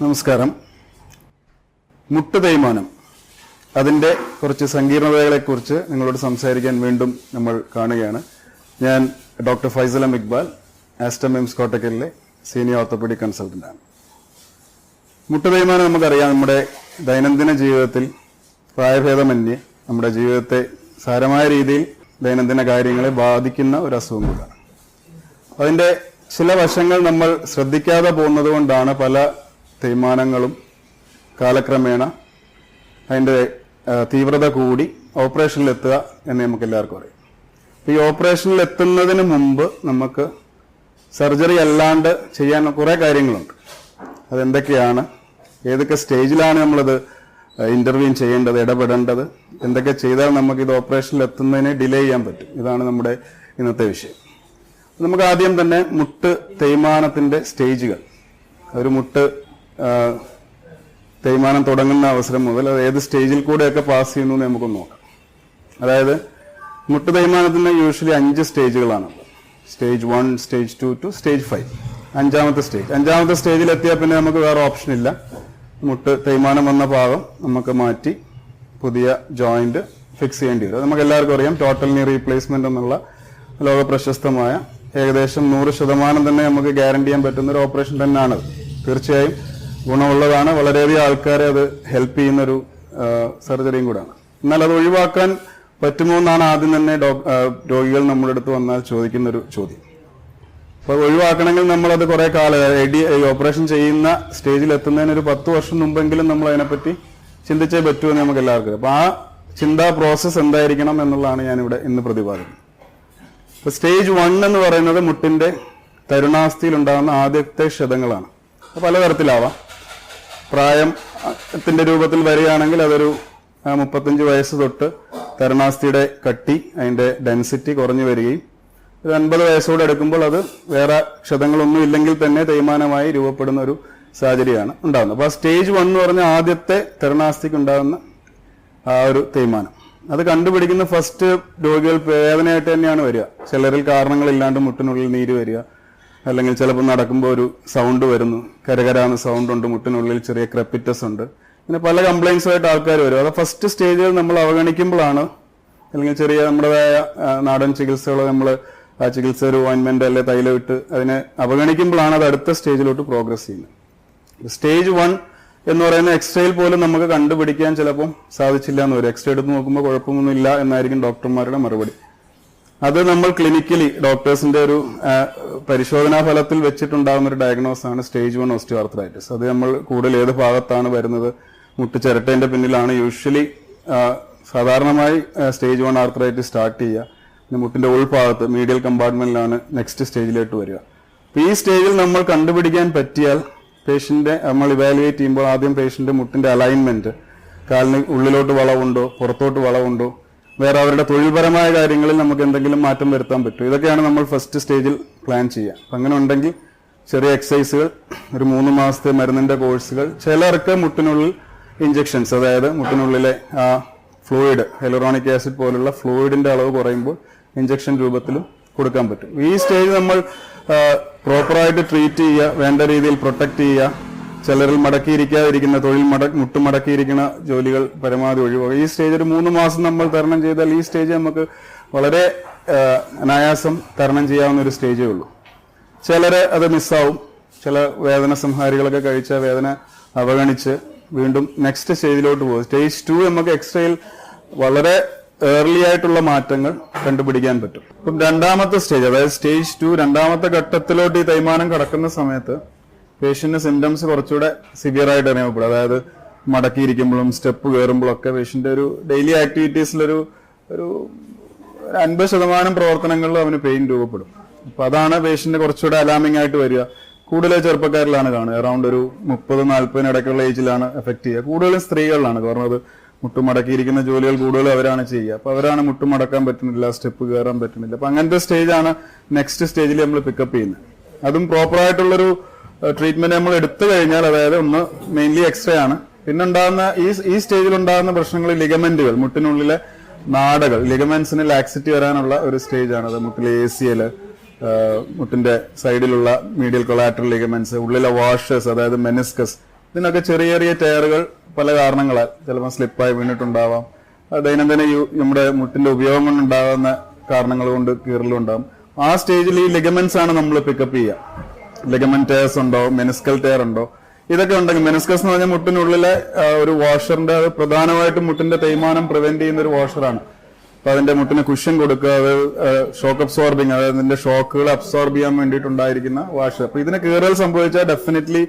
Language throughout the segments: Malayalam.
നമസ്കാരം. മുട്ട് തേയ്മാനം. അതിന്റെ കുറച്ച് സങ്കീർണതകളെക്കുറിച്ച് നിങ്ങളോട് സംസാരിക്കാൻ വീണ്ടും നമ്മൾ കാണുകയാണ്. ഞാൻ ഡോക്ടർ ഫൈസൽ ഇക്ബാൽ ആസ്റ്റം എംസ് കോട്ടക്കലിലെ സീനിയർ ഓർത്തോപെഡിക് കൺസൾട്ടന്റാണ് മുട്ട് തേയ്മാനം നമുക്കറിയാം നമ്മുടെ ദൈനംദിന ജീവിതത്തിൽ പ്രായഭേദമന്യേ നമ്മുടെ ജീവിതത്തെ സാരമായ രീതിയിൽ ദൈനംദിന കാര്യങ്ങളെ ബാധിക്കുന്ന ഒരു അസുഖം കൂടാണ്. അതിന്റെ ചില വശങ്ങൾ നമ്മൾ ശ്രദ്ധിക്കാതെ പോകുന്നത് കൊണ്ടാണ് പല തേയ്മാനങ്ങളും കാലക്രമേണ അതിന്റെ തീവ്രത കൂടി ഓപ്പറേഷനിൽ എത്തുക എന്ന് നമുക്ക് എല്ലാവർക്കും അറിയാം ഈ ഓപ്പറേഷനിൽ എത്തുന്നതിന് മുമ്പ് നമുക്ക് സർജറി അല്ലാണ്ട് ചെയ്യാൻ കുറേ കാര്യങ്ങളുണ്ട്. അതെന്തൊക്കെയാണ്? ഏതൊക്കെ സ്റ്റേജിലാണ് നമ്മളത് ഇന്റർവ്യൂ ചെയ്യേണ്ടത് ഇടപെടേണ്ടത്? എന്തൊക്കെ ചെയ്താൽ നമുക്ക് ഇത് ഓപ്പറേഷനിൽ എത്തുന്നതിനെ ഡിലേ ചെയ്യാൻ പറ്റും? ഇതാണ് നമ്മുടെ ഇന്നത്തെ വിഷയം. നമുക്ക് ആദ്യം തന്നെ മുട്ട് തേയ്മാനത്തിന്റെ സ്റ്റേജുകൾ. ഒരു മുട്ട് തേയ്മാനം തുടങ്ങുന്ന അവസരം മുതൽ അത് ഏത് സ്റ്റേജിൽ കൂടെയൊക്കെ പാസ് ചെയ്യുന്നു എന്ന് നമുക്ക് നോക്കാം. അതായത് മുട്ട് തേയ്മാനത്തിന് യൂഷ്വലി അഞ്ച് സ്റ്റേജുകളാണ്. Stage one stage two two stage five അഞ്ചാമത്തെ സ്റ്റേജ് അഞ്ചാമത്തെ സ്റ്റേജിൽ എത്തിയാൽ പിന്നെ നമുക്ക് വേറെ ഓപ്ഷൻ ഇല്ല. മുട്ട് തേയ്മാനം വന്ന ഭാഗം നമുക്ക് മാറ്റി പുതിയ ജോയിന്റ് ഫിക്സ് ചെയ്യേണ്ടി വരും. നമുക്ക് എല്ലാവർക്കും അറിയാം. ടോട്ടൽ നീ റീപ്ലേസ്മെന്റ് എന്നുള്ള ലോക പ്രശസ്തമായ ഏകദേശം നൂറ് ശതമാനം തന്നെ നമുക്ക് ഗ്യാരണ്ടി ചെയ്യാൻ പറ്റുന്ന ഒരു ഓപ്പറേഷൻ തന്നെയാണ് തീർച്ചയായും ഗുണമുള്ളതാണ്. വളരെയധികം ആൾക്കാരെ അത് ഹെൽപ്പ് ചെയ്യുന്ന ഒരു സർജറിയും കൂടാണ്. എന്നാൽ അത് ഒഴിവാക്കാൻ പറ്റുമോ എന്നാണ് ആദ്യം തന്നെ രോഗികൾ നമ്മുടെ അടുത്ത് വന്നാൽ ചോദിക്കുന്ന ഒരു ചോദ്യം അപ്പോൾ ഒഴിവാക്കണമെങ്കിൽ നമ്മളത് കുറേ കാലം എഡി ഓപ്പറേഷൻ ചെയ്യുന്ന സ്റ്റേജിൽ എത്തുന്നതിന് ഒരു പത്ത് വർഷം മുമ്പെങ്കിലും നമ്മൾ അതിനെപ്പറ്റി ചിന്തിച്ചേ പറ്റുമെന്ന് നമുക്ക് എല്ലാവർക്കും അപ്പോൾ അപ്പൊ ആ ചിന്താ പ്രോസസ്സ് എന്തായിരിക്കണം എന്നുള്ളതാണ് ഞാനിവിടെ ഇന്ന് പ്രതിപാദിക്കുന്നത്. അപ്പോൾ സ്റ്റേജ് വൺ എന്ന് പറയുന്നത് മുട്ടിന്റെ തരുണാസ്ഥിയിൽ ഉണ്ടാകുന്ന ആദ്യത്തെ ക്ഷതങ്ങളാണ്. പലതരത്തിലാവാം. പ്രായത്തിന്റെ രൂപത്തിൽ വരികയാണെങ്കിൽ അതൊരു മുപ്പത്തഞ്ച് വയസ്സ് തൊട്ട് തരണാസ്ഥിയുടെ കട്ടി അതിന്റെ ഡെൻസിറ്റി കുറഞ്ഞു വരികയും ഒരു അൻപത് വയസ്സോടെ എടുക്കുമ്പോൾ അത് വേറെ ക്ഷതങ്ങളൊന്നും ഇല്ലെങ്കിൽ തന്നെ തേയ്മാനമായി രൂപപ്പെടുന്ന ഒരു സാഹചര്യമാണ് ഉണ്ടാകുന്നത്. അപ്പോൾ സ്റ്റേജ് വൺ എന്ന് പറഞ്ഞ ആദ്യത്തെ തരണാസ്ഥിക്ക് ഉണ്ടാകുന്ന ആ ഒരു തേയ്മാനം. അത് കണ്ടുപിടിക്കുന്ന ഫസ്റ്റ് രോഗികൾ വേദനയായിട്ട് തന്നെയാണ് വരിക. ചിലരിൽ കാരണങ്ങളില്ലാണ്ട് മുട്ടിനുള്ളിൽ നീര് വരിക. അല്ലെങ്കിൽ ചിലപ്പോൾ നടക്കുമ്പോൾ ഒരു സൗണ്ട് വരുന്നു. കരകരാന്ന് സൗണ്ട് ഉണ്ട് മുട്ടിനുള്ളിൽ ചെറിയ ക്രെപ്പിറ്റസ് ഉണ്ട്. ഇങ്ങനെ പല കംപ്ലൈൻസുമായിട്ട് ആൾക്കാർ വരും. അത് ഫസ്റ്റ് സ്റ്റേജിൽ നമ്മൾ അവഗണിക്കുമ്പോഴാണ് അല്ലെങ്കിൽ ചെറിയ നമ്മുടേതായ നാടൻ ചികിത്സകൾ നമ്മൾ ആ ചികിത്സ ഒരു ഓയിൻമെന്റ് അല്ലെ തൈലം ഇട്ട് അതിനെ അവഗണിക്കുമ്പോഴാണ് അത് അടുത്ത സ്റ്റേജിലോട്ട് പ്രോഗ്രസ് ചെയ്യുന്നത്. സ്റ്റേജ് വൺ എന്ന് പറയുന്ന എക്സ്റേയിൽ പോലും നമുക്ക് കണ്ടുപിടിക്കാൻ ചിലപ്പം സാധിച്ചില്ല എന്ന് വരും. എക്സ്റേ എടുത്ത് നോക്കുമ്പോൾ കുഴപ്പമൊന്നുമില്ല എന്നായിരിക്കും ഡോക്ടർമാരുടെ മറുപടി. അത് നമ്മൾ ക്ലിനിക്കലി ഡോക്ടേഴ്സിന്റെ ഒരു പരിശോധനാ ഫലത്തിൽ വെച്ചിട്ടുണ്ടാകുന്ന ഒരു ഡയഗ്നോസ് ആണ് സ്റ്റേജ് വൺ ഓസ്റ്റിയോആർത്രൈറ്റിസ് അത് നമ്മൾ കൂടുതൽ ഏത് ഭാഗത്താണ് വരുന്നത്? മുട്ട് ചിരട്ടേന്റെ പിന്നിലാണ്. യൂഷ്വലി സാധാരണമായി സ്റ്റേജ് വൺ ആർത്രൈറ്റിസ് സ്റ്റാർട്ട് ചെയ്യുക. മുട്ടിന്റെ ഉൾഭാഗത്ത് മീഡിയൽ കമ്പാർട്ട്മെന്റിലാണ് നെക്സ്റ്റ് സ്റ്റേജിലോട്ട് വരിക. അപ്പൊ ഈ സ്റ്റേജിൽ നമ്മൾ കണ്ടുപിടിക്കാൻ പറ്റിയാൽ പേഷ്യന്റെ നമ്മൾ ഇവാലുവേറ്റ് ചെയ്യുമ്പോൾ ആദ്യം പേഷ്യന്റ് മുട്ടിന്റെ അലൈൻമെന്റ് കാലിന് ഉള്ളിലോട്ട് വളവുണ്ടോ പുറത്തോട്ട് വളവുണ്ടോ വേറെ അവരുടെ തൊഴിൽപരമായ കാര്യങ്ങളിൽ നമുക്ക് എന്തെങ്കിലും മാറ്റം വരുത്താൻ പറ്റും. ഇതൊക്കെയാണ് നമ്മൾ ഫസ്റ്റ് സ്റ്റേജിൽ പ്ലാൻ ചെയ്യുക. അപ്പം അങ്ങനെ ഉണ്ടെങ്കിൽ ചെറിയ എക്സസൈസുകൾ ഒരു മൂന്ന് മാസത്തെ മരുന്നിന്റെ കോഴ്സുകൾ ചിലർക്ക് മുട്ടിനുള്ളിൽ ഇഞ്ചെക്ഷൻസ് അതായത് മുട്ടിനുള്ളിലെ ആ ഫ്ലൂയിഡ് ഹെലറോണിക് ആസിഡ് പോലുള്ള ഫ്ലൂയിഡിന്റെ അളവ് കുറയുമ്പോൾ ഇഞ്ചക്ഷൻ രൂപത്തിലും കൊടുക്കാൻ പറ്റും. ഈ സ്റ്റേജ് നമ്മൾ പ്രോപ്പറായിട്ട് ട്രീറ്റ് ചെയ്യുക വേണ്ട രീതിയിൽ പ്രൊട്ടക്ട് ചെയ്യുക ചിലരിൽ മടക്കിയിരിക്കാതിരിക്കുന്ന തൊഴിൽ മട മുട്ടുമടക്കിയിരിക്കുന്ന ജോലികൾ പരമാവധി ഒഴിവാക്കുക. ഈ സ്റ്റേജ് ഒരു മൂന്ന് മാസം നമ്മൾ തരണം ചെയ്താൽ ഈ സ്റ്റേജ് നമുക്ക് വളരെ അനായാസം തരണം ചെയ്യാവുന്ന ഒരു സ്റ്റേജേ ഉള്ളൂ. ചിലര് അത് മിസ്സാവും ചില വേദന സംഹാരികളൊക്കെ കഴിച്ച വേദന അവഗണിച്ച് വീണ്ടും നെക്സ്റ്റ് സ്റ്റേജിലോട്ട് പോകും. സ്റ്റേജ് ടു നമുക്ക് എക്സ്ട്രയിൽ വളരെ ഏർലി ആയിട്ടുള്ള മാറ്റങ്ങൾ കണ്ടുപിടിക്കാൻ പറ്റും. ഇപ്പം രണ്ടാമത്തെ സ്റ്റേജ് അതായത് സ്റ്റേജ് ടു രണ്ടാമത്തെ ഘട്ടത്തിലോട്ട് ഈ തേയ്മാനം കടക്കുന്ന സമയത്ത് പേഷ്യന്റിന് സിംറ്റംസ് കുറച്ചുകൂടെ സിവിയർ ആയിട്ട് അനുഭവപ്പെടും അതായത് മടക്കിയിരിക്കുമ്പോഴും സ്റ്റെപ്പ് കയറുമ്പോഴും ഒക്കെ പേഷ്യന്റ് ഒരു ഡെയിലി ആക്ടിവിറ്റീസിലൊരു ഒരു അൻപത് ശതമാനം പ്രവർത്തനങ്ങളിലും അവന് പെയിൻ രൂപപ്പെടും. അപ്പൊ അതാണ് പേഷ്യന്റ് കുറച്ചുകൂടെ അലാമിംഗ് ആയിട്ട് വരിക. കൂടുതൽ ചെറുപ്പക്കാരിലാണ് കാണുക. അറൌണ്ട് ഒരു മുപ്പത് നാല്പതിന് ഇടയ്ക്കുള്ള ഏജിലാണ് എഫക്ട് ചെയ്യുക. കൂടുതലും സ്ത്രീകളിലാണ്. കാരണം അത് മുട്ടുമടക്കിയിരിക്കുന്ന ജോലികൾ കൂടുതലും അവരാണ് ചെയ്യുക. അപ്പൊ അവരാണ് മുട്ടുമടക്കാൻ പറ്റുന്നില്ല സ്റ്റെപ്പ് കയറാൻ പറ്റുന്നില്ല. അപ്പൊ അങ്ങനത്തെ സ്റ്റേജാണ് നെക്സ്റ്റ് സ്റ്റേജിൽ നമ്മൾ പിക്കപ്പ് ചെയ്യുന്നത്. അതും പ്രോപ്പർ ആയിട്ടുള്ളൊരു ട്രീറ്റ്മെന്റ് നമ്മൾ എടുത്തു കഴിഞ്ഞാൽ അതായത് ഒന്ന് മെയിൻലി എക്സ്റേ ആണ്. പിന്നെ ഉണ്ടാകുന്ന ഈ ഈ സ്റ്റേജിൽ ഉണ്ടാകുന്ന പ്രശ്നങ്ങൾ ലിഗമെന്റുകൾ മുട്ടിനുള്ളിലെ നാടകൾ. ലിഗമെന്റ്സിന് ലാക്സിറ്റി വരാനുള്ള ഒരു സ്റ്റേജ് ആണ് അത്. മുട്ടിലെ എ സി എൽ മുട്ടിന്റെ സൈഡിലുള്ള മീഡിയൽ കൊളാറ്ററൽ ലിഗമെന്റ്സ് ഉള്ളിലെ വാഷസ് അതായത് മെനിസ്കസ് ഇതിനൊക്കെ ചെറിയ ചെറിയ ടയറുകൾ പല കാരണങ്ങളാൽ ചിലപ്പോൾ സ്ലിപ്പായി വീണിട്ടുണ്ടാവാം. ദൈനംദിന നമ്മുടെ മുട്ടിന്റെ ഉപയോഗം കൊണ്ടുണ്ടാകുന്ന കാരണങ്ങൾ കൊണ്ട് കീറലുണ്ടാവും ആ സ്റ്റേജിൽ ഈ ലിഗമെന്റ്സ് ആണ് നമ്മൾ പിക്കപ്പ് ചെയ്യുക. ലിഗമെന്റ് ടയർസ് ഉണ്ടോ മെനിസ്കൽ ടയർ ഉണ്ടോ? ഇതൊക്കെ ഉണ്ടെങ്കിൽ മെനിസ്കസ് എന്ന് പറഞ്ഞാൽ മുട്ടിനുള്ളിലെ ഒരു വാഷറിന്റെ പ്രധാനമായിട്ടും മുട്ടിന്റെ തേയ്മാനം പ്രിവെന്റ് ചെയ്യുന്ന ഒരു വാഷറാണ് അപ്പൊ അതിന്റെ മുട്ടിന് കുഷൻ കൊടുക്കുക അത് ഷോക്ക് അബ്സോർബിങ് അതായത് ഇതിന്റെ ഷോക്കുകൾ അബ്സോർബ് ചെയ്യാൻ വേണ്ടിയിട്ടുണ്ടായിരിക്കുന്ന വാഷർ അപ്പൊ ഇതിന് കീറൽ സംഭവിച്ചാൽ ഡെഫിനറ്റ്ലി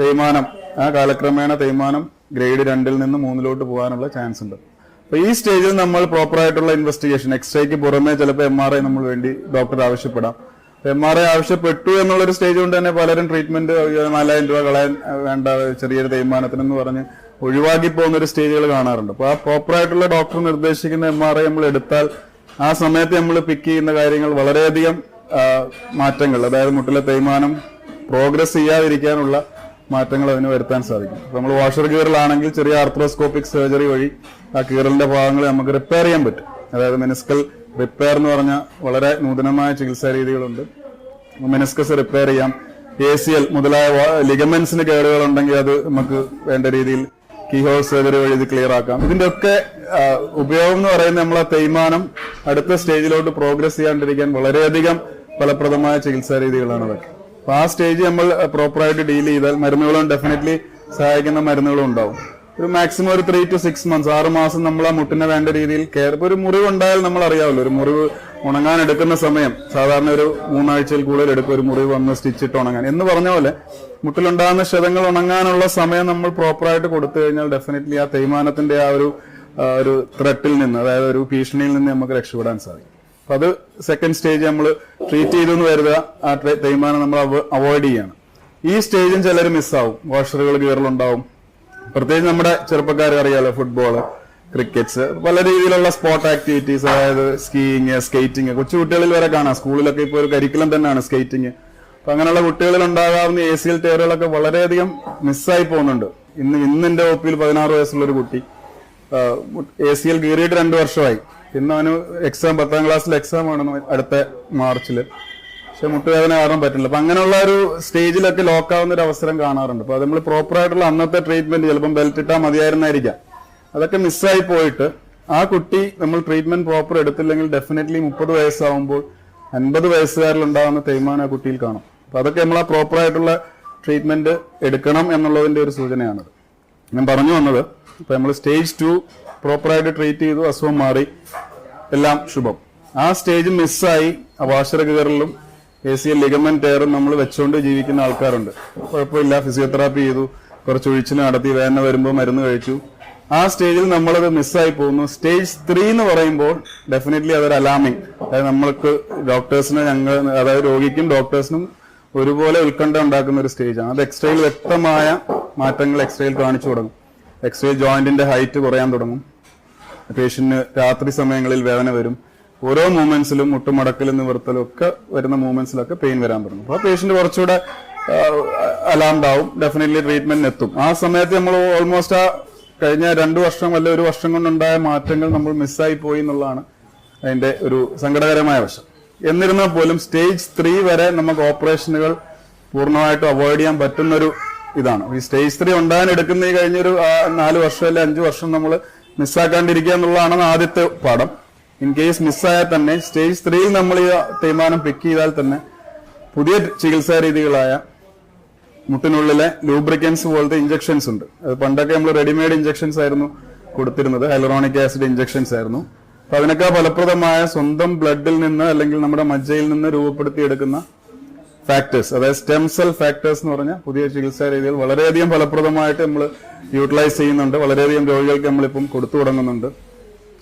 തേയ്മാനം ആ കാലക്രമേണ തേയ്മാനം ഗ്രേഡ് രണ്ടിൽ നിന്ന് മൂന്നിലോട്ട് പോകാനുള്ള ചാൻസ് ഉണ്ട്. അപ്പൊ ഈ സ്റ്റേജിൽ നമ്മൾ പ്രോപ്പർ ആയിട്ടുള്ള ഇൻവെസ്റ്റിഗേഷൻ എക്സ്റേക്ക് പുറമെ ചിലപ്പോൾ എം ആർ ഐ നമ്മൾ വേണ്ടി ഡോക്ടർ ആവശ്യപ്പെടാം. എം ആർ ഐ ആവശ്യപ്പെട്ടു എന്നുള്ളൊരു സ്റ്റേജ് കൊണ്ട് തന്നെ പലരും ട്രീറ്റ്മെന്റ് നാലായിരം രൂപ കളയാൻ വേണ്ട ചെറിയൊരു തേയ്മാനത്തിനെന്ന് പറഞ്ഞ് ഒഴിവാക്കി പോകുന്ന ഒരു സ്റ്റേജുകൾ കാണാറുണ്ട്. അപ്പൊ ആ പ്രോപ്പർ ആയിട്ടുള്ള ഡോക്ടർ നിർദ്ദേശിക്കുന്ന എം ആർ ഐ നമ്മൾ എടുത്താൽ ആ സമയത്ത് നമ്മൾ പിക്ക് ചെയ്യുന്ന കാര്യങ്ങൾ വളരെയധികം മാറ്റങ്ങൾ അതായത് മുട്ടിലെ തേയ്മാനം പ്രോഗ്രസ് ചെയ്യാതിരിക്കാനുള്ള മാറ്റങ്ങൾ അതിന് വരുത്താൻ സാധിക്കും. നമ്മൾ വാഷർ കീറലാണെങ്കിൽ ചെറിയ ആർത്രോസ്കോപ്പിക് സർജറി വഴി ആ കീറലിന്റെ ഭാഗങ്ങൾ നമുക്ക് റിപ്പയർ ചെയ്യാൻ പറ്റും. അതായത് മെനിസ്കൽ റിപ്പയർ എന്ന് പറഞ്ഞ വളരെ നൂതനമായ ചികിത്സാ രീതികളുണ്ട്. മെനസ്കസ് റിപ്പയർ ചെയ്യാം. എ സി എൽ മുതലായ ലിഗമെന്റ്സിന് കേടുകൾ ഉണ്ടെങ്കിൽ അത് നമുക്ക് വേണ്ട രീതിയിൽ കീഹോൾ സർജറി വഴി ഇത് ക്ലിയർ ആക്കാം. ഇതിന്റെ ഒക്കെ ഉപയോഗം എന്ന് പറയുന്നത് നമ്മളെ തേയ്മാനം അടുത്ത സ്റ്റേജിലോട്ട് പ്രോഗ്രസ് ചെയ്യാണ്ടിരിക്കാൻ വളരെയധികം ഫലപ്രദമായ ചികിത്സാ രീതികളാണ് അതൊക്കെ. അപ്പൊ ആ സ്റ്റേജ് നമ്മൾ പ്രോപ്പറായിട്ട് ഡീൽ ചെയ്താൽ മരുന്നുകളും ഡെഫിനറ്റ്ലി സഹായിക്കുന്ന മരുന്നുകളും ഉണ്ടാവും. ഒരു മാക്സിമം ഒരു ത്രീ ടു സിക്സ് മന്ത്സ് ആറ് മാസം നമ്മൾ ആ മുട്ടിനെ വേണ്ട രീതിയിൽ കെയർ ഇപ്പൊ ഒരു മുറിവ് ഉണ്ടായാൽ നമ്മൾ അറിയാമല്ലോ ഒരു മുറിവ് ഉണങ്ങാൻ എടുക്കുന്ന സമയം സാധാരണ ഒരു മൂന്നാഴ്ചയിൽ കൂടുതൽ എടുക്കും ഒരു മുറിവ് വന്ന് സ്റ്റിച്ച് ഇട്ട് ഉണങ്ങാൻ. എന്ന് പറഞ്ഞ പോലെ മുട്ടിലുണ്ടാകുന്ന ക്ഷതങ്ങൾ ഉണങ്ങാനുള്ള സമയം നമ്മൾ പ്രോപ്പറായിട്ട് കൊടുത്തു കഴിഞ്ഞാൽ ഡെഫിനറ്റ്ലി ആ തേയ്മാനത്തിന്റെ ആ ഒരു ഒരു ത്രെട്ടിൽ നിന്ന് അതായത് ഒരു ഭീഷണിയിൽ നിന്ന് നമുക്ക് രക്ഷപ്പെടാൻ സാധിക്കും. അപ്പൊ അത് സെക്കൻഡ് സ്റ്റേജ് നമ്മൾ ട്രീറ്റ് ചെയ്തു എന്ന് കരുതുക ആ തേയ്മാനം നമ്മൾ അവോയ്ഡ് ചെയ്യാണ്. ഈ സ്റ്റേജും ചിലർ മിസ്സാവും വാഷറുകൾ കീറലുണ്ടാവും പ്രത്യേകിച്ച് നമ്മുടെ ചെറുപ്പക്കാർ അറിയാലോ ഫുട്ബോൾ ക്രിക്കറ്റ്സ് പല രീതിയിലുള്ള സ്പോർട്സ് ആക്ടിവിറ്റീസ് അതായത് സ്കീയിങ് സ്കേറ്റിംഗ് കൊച്ചുകുട്ടികളിൽ വരെ കാണാം. സ്കൂളിലൊക്കെ ഇപ്പോൾ ഒരു കരിക്കുലം തന്നെയാണ് സ്കേറ്റിംഗ് അപ്പൊ അങ്ങനെയുള്ള കുട്ടികളിൽ ഉണ്ടാകാവുന്ന എ സി എൽ ടയറുകളൊക്കെ വളരെയധികം മിസ്സായി പോകുന്നുണ്ട്. ഇന്ന് ഇന്ന് എന്റെ ഒ പതിനാറ് വയസ്സുള്ള ഒരു കുട്ടി എ സി എൽ കീറിയിട്ട് രണ്ടു വർഷമായി. ഇന്ന് അവന് എക്സാം പത്താം ക്ലാസ്സിലെ എക്സാം ആണ് അടുത്ത മാർച്ചിൽ. പക്ഷെ മുട്ടുവേദന കാരണം പറ്റില്ല. അപ്പൊ അങ്ങനെയുള്ള ഒരു സ്റ്റേജിലൊക്കെ ലോക്ക് ആവുന്ന ഒരു അവസരം കാണാറുണ്ട്. അപ്പൊ നമ്മൾ പ്രോപ്പർ ആയിട്ടുള്ള അന്നത്തെ ട്രീറ്റ്മെന്റ് ചിലപ്പം ബെൽറ്റ് ഇട്ടാൽ മതിയായിരുന്നായിരിക്കാം. അതൊക്കെ മിസ്സായി പോയിട്ട് ആ കുട്ടി നമ്മൾ ട്രീറ്റ്മെന്റ് പ്രോപ്പർ എടുത്തില്ലെങ്കിൽ ഡെഫിനറ്റ്ലി മുപ്പത് വയസ്സാവുമ്പോൾ അൻപത് വയസ്സുകാരിൽ ഉണ്ടാകുന്ന തേയ്മാനം ആ കുട്ടിയിൽ കാണും. അപ്പൊ അതൊക്കെ നമ്മൾ ആ പ്രോപ്പർ ആയിട്ടുള്ള ട്രീറ്റ്മെന്റ് എടുക്കണം എന്നുള്ളതിന്റെ ഒരു സൂചനയാണത്. ഞാൻ പറഞ്ഞു വന്നത് ഇപ്പൊ നമ്മൾ സ്റ്റേജ് ടു പ്രോപ്പറായിട്ട് ട്രീറ്റ് ചെയ്തു അസുഖം മാറി. എല്ലാം ശുഭം. ആ സ്റ്റേജ് മിസ്സായി ആ വാഷർ കീറലും എ സി എൽ ലിഗമെന്റ് ടയറും നമ്മൾ വെച്ചുകൊണ്ട് ജീവിക്കുന്ന ആൾക്കാരുണ്ട്. കുഴപ്പമില്ല ഫിസിയോതെറാപ്പി ചെയ്തു കുറച്ച് ഒഴിച്ചിൽ നടത്തി വേദന വരുമ്പോൾ മരുന്ന് കഴിച്ചു. ആ സ്റ്റേജിൽ നമ്മളത് മിസ്സായി പോകുന്നു. സ്റ്റേജ് ത്രീ എന്ന് പറയുമ്പോൾ ഡെഫിനറ്റ്ലി അതൊരു അലാമിങ് അതായത് നമ്മൾക്ക് ഡോക്ടേഴ്സിന് ഞങ്ങൾ അതായത് രോഗിക്കും ഡോക്ടേഴ്സിനും ഒരുപോലെ ഉത്കണ്ഠ ഉണ്ടാക്കുന്ന ഒരു സ്റ്റേജാണ് അത് എക്സ്റേയിൽ വ്യക്തമായ മാറ്റങ്ങൾ എക്സ്റേയിൽ കാണിച്ചു തുടങ്ങും. എക്സ്റേ ജോയിന്റിന്റെ ഹൈറ്റ് കുറയാൻ തുടങ്ങും. പേഷ്യന്റിന് രാത്രി സമയങ്ങളിൽ വേദന വരും. ഓരോ മൂവ്മെന്റ്സിലും മുട്ടുമടക്കലും നിവർത്തലും ഒക്കെ വരുന്ന മൂവ്മെന്റ്സിലൊക്കെ പെയിൻ വരാൻ തുടങ്ങും. അപ്പോൾ പേഷ്യന്റ് കുറച്ചുകൂടെ അലാംഡ് ആവും. ഡെഫിനറ്റ്ലി ട്രീറ്റ്മെന്റിന് എത്തും. ആ സമയത്ത് നമ്മൾ ഓൾമോസ്റ്റ് ആ കഴിഞ്ഞ രണ്ടു വർഷം അല്ലെ ഒരു വർഷം കൊണ്ടുണ്ടായ മാറ്റങ്ങൾ നമ്മൾ മിസ്സായി പോയി എന്നുള്ളതാണ് അതിന്റെ ഒരു സങ്കടകരമായ വശം. എന്നിരുന്നാൽ പോലും സ്റ്റേജ് ത്രീ വരെ നമുക്ക് ഓപ്പറേഷനുകൾ പൂർണമായിട്ടും അവോയ്ഡ് ചെയ്യാൻ പറ്റുന്ന ഒരു ഇതാണ്. ഈ സ്റ്റേജ് ത്രീ ഉണ്ടാകാൻ എടുക്കുന്ന ഈ കഴിഞ്ഞൊരു നാല് വർഷം അല്ലെ അഞ്ചു വർഷം നമ്മൾ മിസ്സാക്കാണ്ടിരിക്കുക എന്നുള്ളതാണ് ആദ്യത്തെ പാഠം. ഇൻ കേസ് മിസ്സായാൽ തന്നെ സ്റ്റേജ് ത്രീയിൽ നമ്മൾ ഈ തീരുമാനം പിക്ക് ചെയ്താൽ തന്നെ പുതിയ ചികിത്സാ രീതികളായ മുട്ടിനുള്ളിലെ ലൂബ്രിക്കൻസ് പോലത്തെ ഇഞ്ചക്ഷൻസ് ഉണ്ട്. അത് പണ്ടൊക്കെ നമ്മൾ റെഡിമെയ്ഡ് ഇഞ്ചക്ഷൻസ് ആയിരുന്നു കൊടുത്തിരുന്നത്. ഹൈലറോണിക് ആസിഡ് ഇഞ്ചക്ഷൻസ് ആയിരുന്നു. അപ്പൊ അതിനൊക്കെ ഫലപ്രദമായ സ്വന്തം ബ്ലഡിൽ നിന്ന് അല്ലെങ്കിൽ നമ്മുടെ മജ്ജയിൽ നിന്ന് രൂപപ്പെടുത്തിയെടുക്കുന്ന ഫാക്ടേഴ്സ് അതായത് സ്റ്റെം സെൽ ഫാക്ടേഴ്സ് എന്ന് പറഞ്ഞ പുതിയ ചികിത്സാ രീതികൾ വളരെയധികം ഫലപ്രദമായിട്ട് നമ്മൾ യൂട്ടിലൈസ് ചെയ്യുന്നുണ്ട്. വളരെയധികം രോഗികൾക്ക് നമ്മളിപ്പം കൊടുത്തു തുടങ്ങുന്നുണ്ട്.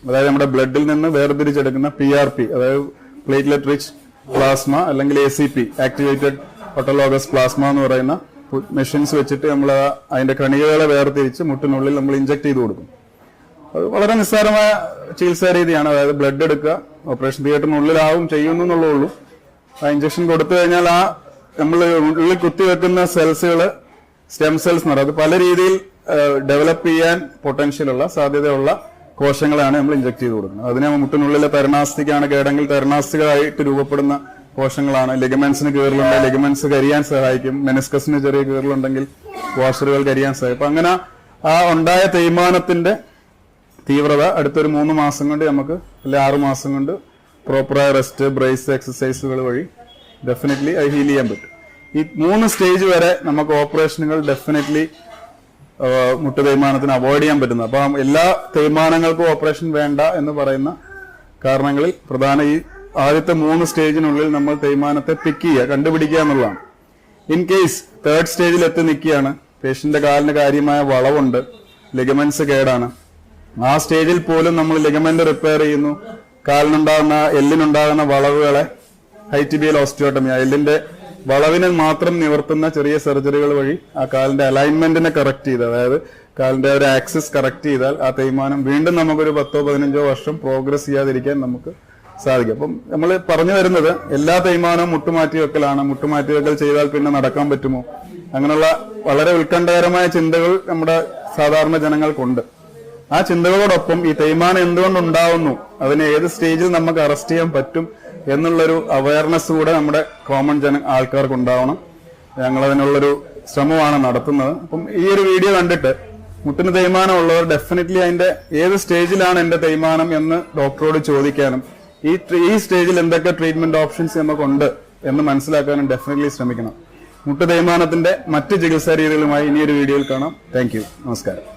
അതായത് നമ്മുടെ ബ്ലഡിൽ നിന്ന് വേർതിരിച്ചെടുക്കുന്ന പി ആർ പി അതായത് പ്ലേറ്റ്ലെറ്റ് റിച്ച് പ്ലാസ്മ അല്ലെങ്കിൽ A C P activated autologous plasma എന്ന് പറയുന്ന മെഷീൻസ് വെച്ചിട്ട് നമ്മൾ അതിന്റെ കണികകളെ വേർതിരിച്ച് മുട്ടിനുള്ളിൽ നമ്മൾ ഇഞ്ചക്ട് ചെയ്ത് കൊടുക്കും. അത് വളരെ നിസ്സാരമായ ചികിത്സാ രീതിയാണ്. അതായത് ബ്ലഡ് എടുക്കുക ഓപ്പറേഷൻ തിയേറ്ററിനുള്ളിലാവും ചെയ്യുന്നു എന്നുള്ളൂ ആ ഇഞ്ചക്ഷൻ കൊടുത്തു കഴിഞ്ഞാൽ ആ നമ്മൾ ഉള്ളിൽ കുത്തിവെക്കുന്ന സെൽസുകൾ സ്റ്റെം സെൽസ് എന്ന് പറയുന്നത് പല രീതിയിൽ ഡെവലപ്പ് ചെയ്യാൻ പൊട്ടൻഷ്യൽ ഉള്ള സാധ്യതയുള്ള കോശങ്ങളാണ് നമ്മൾ ഇഞ്ചക്ട് ചെയ്ത് കൊടുക്കുന്നത്. അതിനെ മുട്ടിനുള്ളിലെ തരണാസ്ഥിക്കാണ് കേടെങ്കിൽ തരണാസ്ഥികളായിട്ട് രൂപപ്പെടുന്ന കോശങ്ങളാണ്. ലെഗമെന്റ്സിന് കീറിലുണ്ട് ലിഗമെന്റ്സ് കരിയാൻ സഹായിക്കും. മെനിസ്കസിന് ചെറിയ കീറിലുണ്ടെങ്കിൽ വാഷറുകൾ കരിയാൻ സഹായിക്കും. അങ്ങനെ ആ ഉണ്ടായ തേയ്മാനത്തിന്റെ തീവ്രത അടുത്തൊരു മൂന്ന് മാസം കൊണ്ട് നമുക്ക് അല്ലെ ആറു മാസം കൊണ്ട് പ്രോപ്പറായ റെസ്റ്റ് ബ്രേസ് എക്സസൈസുകൾ വഴി ഡെഫിനറ്റ്ലി അത് ഹീൽ ചെയ്യാൻ പറ്റും. ഈ മൂന്ന് സ്റ്റേജ് വരെ നമുക്ക് ഓപ്പറേഷനുകൾ ഡെഫിനറ്റ്ലി മുട്ട് തേയ്മാനത്തിന് അവോയ്ഡ് ചെയ്യാൻ പറ്റുന്നത്. അപ്പം എല്ലാ തേയ്മാനങ്ങൾക്കും ഓപ്പറേഷൻ വേണ്ട എന്ന് പറയുന്ന കാരണങ്ങളിൽ പ്രധാന ഈ ആദ്യത്തെ മൂന്ന് സ്റ്റേജിനുള്ളിൽ നമ്മൾ തേയ്മാനത്തെ പിക്ക് ചെയ്യുക കണ്ടുപിടിക്കുക എന്നുള്ളതാണ്. ഇൻ കേസ് തേർഡ് സ്റ്റേജിൽ എത്തി നിൽക്കുകയാണ് പേഷ്യന്റെ കാലിന് കാര്യമായ വളവുണ്ട് ലിഗമെന്റ്സ് കേടാണ്. ആ സ്റ്റേജിൽ പോലും നമ്മൾ ലിഗമെന്റ് റിപ്പയർ ചെയ്യുന്നു. കാലിനുണ്ടാകുന്ന എല്ലിനുണ്ടാകുന്ന വളവുകളെ ഹൈറ്റിബിയൽ ഓസ്റ്റിയോട്ടമി എല്ലിന്റെ വളവിനെ മാത്രം നിവർത്തുന്ന ചെറിയ സർജറികൾ വഴി ആ കാലിന്റെ അലൈൻമെന്റിനെ കറക്റ്റ് ചെയ്ത് അതായത് കാലിന്റെ ഒരു ആക്സിസ് കറക്റ്റ് ചെയ്താൽ ആ തേയ്മാനം വീണ്ടും നമുക്കൊരു പത്തോ പതിനഞ്ചോ വർഷം പ്രോഗ്രസ് ചെയ്യാതിരിക്കാൻ നമുക്ക് സാധിക്കും. അപ്പം നമ്മൾ പറഞ്ഞു വരുന്നത് എല്ലാ തേയ്മാനവും മുട്ടുമാറ്റി വെക്കലാണ് മുട്ടുമാറ്റി വെക്കൽ ചെയ്താൽ പിന്നെ നടക്കാൻ പറ്റുമോ? അങ്ങനെയുള്ള വളരെ ഉത്കണ്ഠകരമായ ചിന്തകൾ നമ്മുടെ സാധാരണ ജനങ്ങൾക്കുണ്ട്. ആ ചിന്തകളോടൊപ്പം ഈ തേയ്മാനം എന്തുകൊണ്ടുണ്ടാവുന്നു? അതിനെ ഏത് സ്റ്റേജിൽ നമുക്ക് അറസ്റ്റ് ചെയ്യാൻ പറ്റും? എന്നുള്ളൊരു അവയർനെസ് കൂടെ നമ്മുടെ കോമൺ ജന ആൾക്കാർക്ക് ഉണ്ടാവണം ഞങ്ങൾ അതിനുള്ളൊരു ശ്രമമാണ് നടത്തുന്നത്. അപ്പം ഈ ഒരു വീഡിയോ കണ്ടിട്ട് മുട്ടിന് തേയ്മാനം ഉള്ളവർ ഡെഫിനറ്റ്ലി അതിന്റെ ഏത് സ്റ്റേജിലാണ് എന്റെ തേയ്മാനം എന്ന് ഡോക്ടറോട് ചോദിക്കാനും ഈ ഈ സ്റ്റേജിൽ എന്തൊക്കെ ട്രീറ്റ്മെന്റ് ഓപ്ഷൻസ് നമുക്കുണ്ട് എന്ന് മനസ്സിലാക്കാനും ഡെഫിനറ്റ്ലി ശ്രമിക്കണം. മുട്ട് തേയ്മാനത്തിന്റെ മറ്റ് ചികിത്സാ രീതികളുമായി ഇനിയൊരു വീഡിയോയിൽ കാണാം. താങ്ക് നമസ്കാരം.